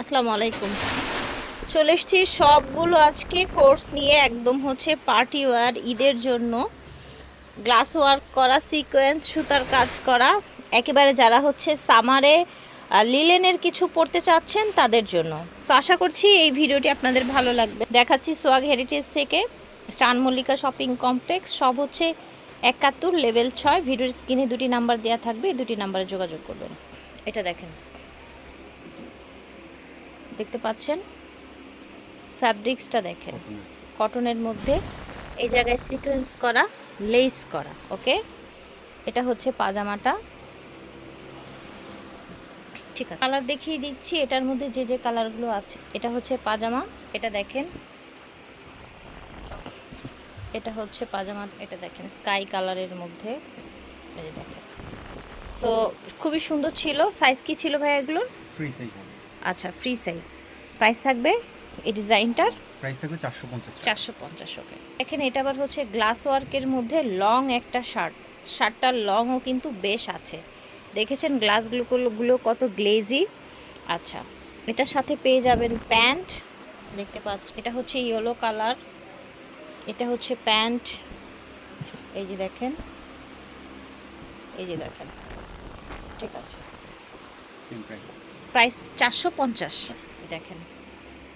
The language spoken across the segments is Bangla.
আসসালামু আলাইকুম। চলে এসছি সবগুলো আজকে কোর্স নিয়ে একদম হচ্ছে পার্টি ওয়ার, ঈদের জন্য। গ্লাস ওয়ার্ক করা, সিকোয়েন্স, সুতার কাজ করা, একেবারে যারা হচ্ছে সামারে লিলেনের কিছু পড়তে চাচ্ছেন তাদের জন্য। সো আশা করছি এই ভিডিওটি আপনাদের ভালো লাগবে। দেখাচ্ছি সোয়াগ হেরিটেজ থেকে, স্টান মল্লিকা শপিং কমপ্লেক্স, সব হচ্ছে একাত্তর লেভেল ছয়। ভিডিওর স্ক্রিনে দুটি নাম্বার দেওয়া থাকবে, এই দুটি নাম্বারে যোগাযোগ করবেন। এটা দেখেন। দেখতে পাচ্ছেন? ফ্যাব্রিক্সটা দেখেন। কটনের মধ্যে এই জায়গায় সিকোয়েন্স করা লেস করা ওকে এটা হচ্ছে পাজামাটা। ঠিক আছে। কালার দেখিয়ে দিচ্ছি এটার মধ্যে যে যে কালারগুলো আছে এটা হচ্ছে পাজামা এটা দেখেন। এটা হচ্ছে পাজামা এটা দেখেন স্কাই কালারের মধ্যে। এই দেখেন। সো খুবই সুন্দর ছিল। সাইজ কি ছিল ভাই এগুলোর? ফ্রি সাইজ আচ্ছা ফ্রি সাইজ প্রাইস থাকবে এই ডিজাইনটার প্রাইস থাকবে চারশো পঞ্চাশ চারশো পঞ্চাশ ওকে এখানে এটা আবার হচ্ছে গ্লাস ওয়ার্কের মধ্যে লং একটা শার্ট শার্টটার লংও কিন্তু বেশ আছে। দেখেছেন গ্লাসগুলো গুলো কত গ্লেজি আচ্ছা এটার সাথে পেয়ে যাবেন প্যান্ট দেখতে পাচ্ছি এটা হচ্ছে ইয়েলো কালার এটা হচ্ছে প্যান্ট এই যে দেখেন এই যে দেখেন। ঠিক আছে। সেম প্রাইস প্রাইস চারশো পঞ্চাশ। দেখেন,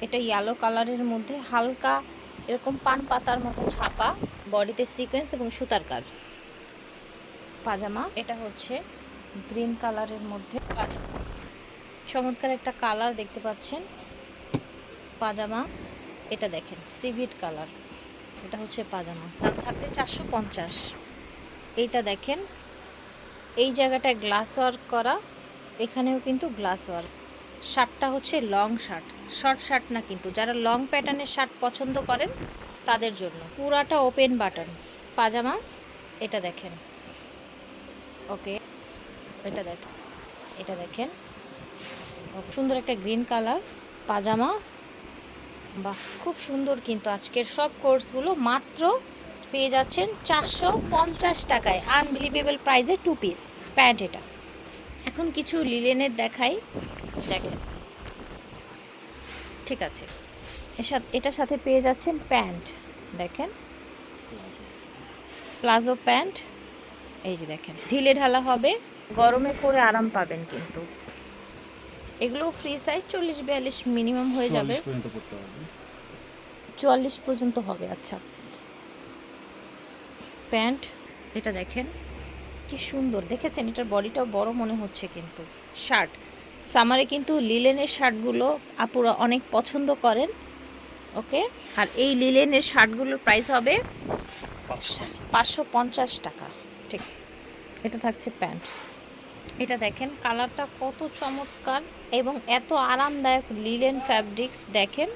এটা ইয়েলো কালারের মধ্যে হালকা এরকম পান পাতার মতো ছাপা বডিতে সিকোয়েন্স এবং সুতার কাজ। পাজামা, এটা হচ্ছে গ্রিন কালারের মধ্যে পাজামা। চমৎকার একটা কালার দেখতে পাচ্ছেন। পাজামা, এটা দেখেন সিভিট কালার এটা হচ্ছে পাজামা। দাম থাকছে চারশো পঞ্চাশ। এইটা দেখেন, এই জায়গাটায় গ্লাস ওয়ার্ক করা এখানেও কিন্তু গ্লাস ওয়ার্ক শার্টটা হচ্ছে লং শার্ট। শর্ট শার্ট না কিন্তু, যারা লং প্যাটার্নের শার্ট পছন্দ করেন, তাদের জন্য। পুরাটা ওপেন বাটন পাজামা, এটা দেখেন। ওকে এটা দেখেন। এটা দেখেন। সুন্দর একটা গ্রিন কালার পাজামা। বাহ, খুব সুন্দর কিন্তু আজকের সব কোর্সগুলো মাত্র পেয়ে যাচ্ছেন চারশো পঞ্চাশ টাকায়। আনবিলিভেবল প্রাইসে টু পিস প্যান্ট এটা। এখন কিছু লিলেনের দেখাই। দেখেন। ঠিক আছে। এর সাথে এটার সাথে পেয়ে যাচ্ছেন প্যান্ট। দেখেন। Palazzo pant. এই যে দেখেন। ঢিলে ঢালা হবে। গরমে পরে আরাম পাবেন কিন্তু। এগুলো ফ্রি সাইজ চল্লিশ বিয়াল্লিশ মিনিমাম হয়ে যাবে। 44 পর্যন্ত করতে পারবে চুয়াল্লিশ পর্যন্ত হবে আচ্ছা। প্যান্ট। এটা দেখেন। কি সুন্দর। দেখেছেন? এটার বডিটাও বড় মনে হচ্ছে কিন্তু। শার্ট। সামারে কিন্তু লিলেনের শার্টগুলো আপুরা অনেক পছন্দ করেন। ওকে? আর এই লিলেনের শার্টগুলোর প্রাইস হবে পাঁচশো। পাঁচশো পঞ্চাশ টাকা। ঠিক। এটা থাকছে প্যান্ট। এটা দেখেন কালারটা কত চমৎকার এবং এত আরামদায়ক লিলেন ফ্যাব্রিক্স দেখেন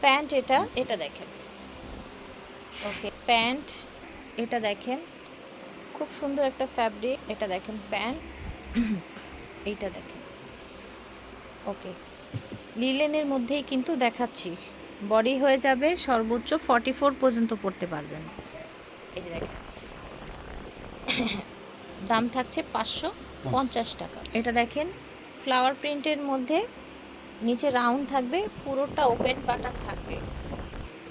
প্যান্ট এটা এটা দেখেন। ওকে প্যান্ট এটা দেখেন। খুব সুন্দর একটা ফ্যাব্রিক এটা দেখেন প্যান্ট এইটা দেখেন। ওকে লিলেনের মধ্যেই কিন্তু দেখাচ্ছি। বডি হয়ে যাবে সর্বোচ্চ ফর্টি ফোর পর্যন্ত পড়তে পারবেন। এই যে দেখেন। দাম থাকছে পাঁচশো পঞ্চাশ টাকা। এটা দেখেন ফ্লাওয়ার প্রিন্টের মধ্যে নিচে রাউন্ড থাকবে, পুরোটা ওপেন বাটন থাকবে।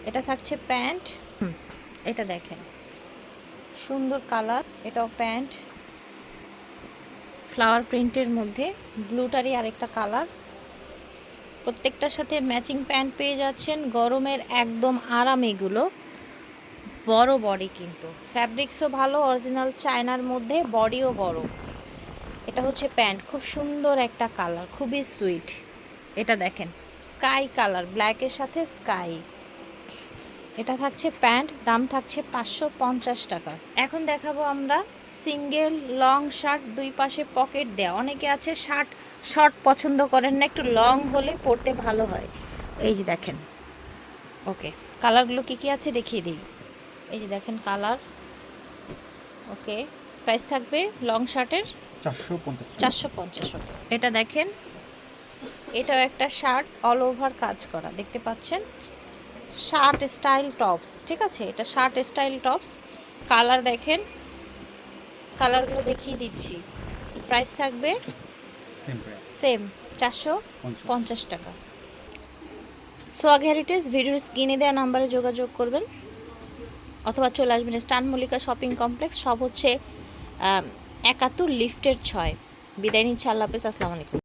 এটা থাকছে প্যান্ট। এটা দেখেন। সুন্দর কালার, এটাও প্যান্ট। ফ্লাওয়ার প্রিন্টের মধ্যে ব্লুটারই আরেকটা কালার। প্রত্যেকটার সাথে ম্যাচিং প্যান্ট পেয়ে যাচ্ছেন, গরমের একদম আরাম এগুলো। বড় বডি কিন্তু। ফ্যাব্রিক্সও ভালো, অরিজিনাল চায়নার মধ্যে বডিও বড় এটা হচ্ছে প্যান্ট, খুব সুন্দর একটা কালার, খুবই সুইট। এটা দেখেন, স্কাই কালার, ব্ল্যাকের সাথে স্কাই। এটা থাকছে প্যান্ট দাম থাকছে পাঁচশো পঞ্চাশ টাকা। এখন দেখাবো আমরা সিঙ্গেল লং শার্ট দুই পাশে পকেট দেয়া। অনেকে আছে শার্ট শর্ট পছন্দ করেন না একটু লং হলে পরতে ভালো হয়। এই যে দেখেন। ওকে কালারগুলো কী কী আছে দেখিয়ে দিই। এই যে দেখেন কালার। ওকে প্রাইস থাকবে লং শার্টের চারশো পঞ্চাশ টাকা। চারশো পঞ্চাশ এটা দেখেন এটাও একটা শার্ট অল ওভার কাজ করা। দেখতে পাচ্ছেন? শার্ট স্টাইল টপস ঠিক আছে? এটা শার্ট স্টাইল টপস। কালার দেখেন। কালারগুলো দেখিয়ে দিচ্ছি। প্রাইস থাকবে সেম চারশো পঞ্চাশ। টাকা। সোয়াগ হেরিটেজ ভিডিওর স্ক্রিনে দেওয়া নাম্বারে যোগাযোগ করবেন। অথবা চলে আসবেন স্টান মল্লিকা শপিং কমপ্লেক্স। সব হচ্ছে একাত্তর লিফটের ছয়। বিদায় নিচ্ছে আল্লাহ হাফেজ। আসসালামু আলাইকুম।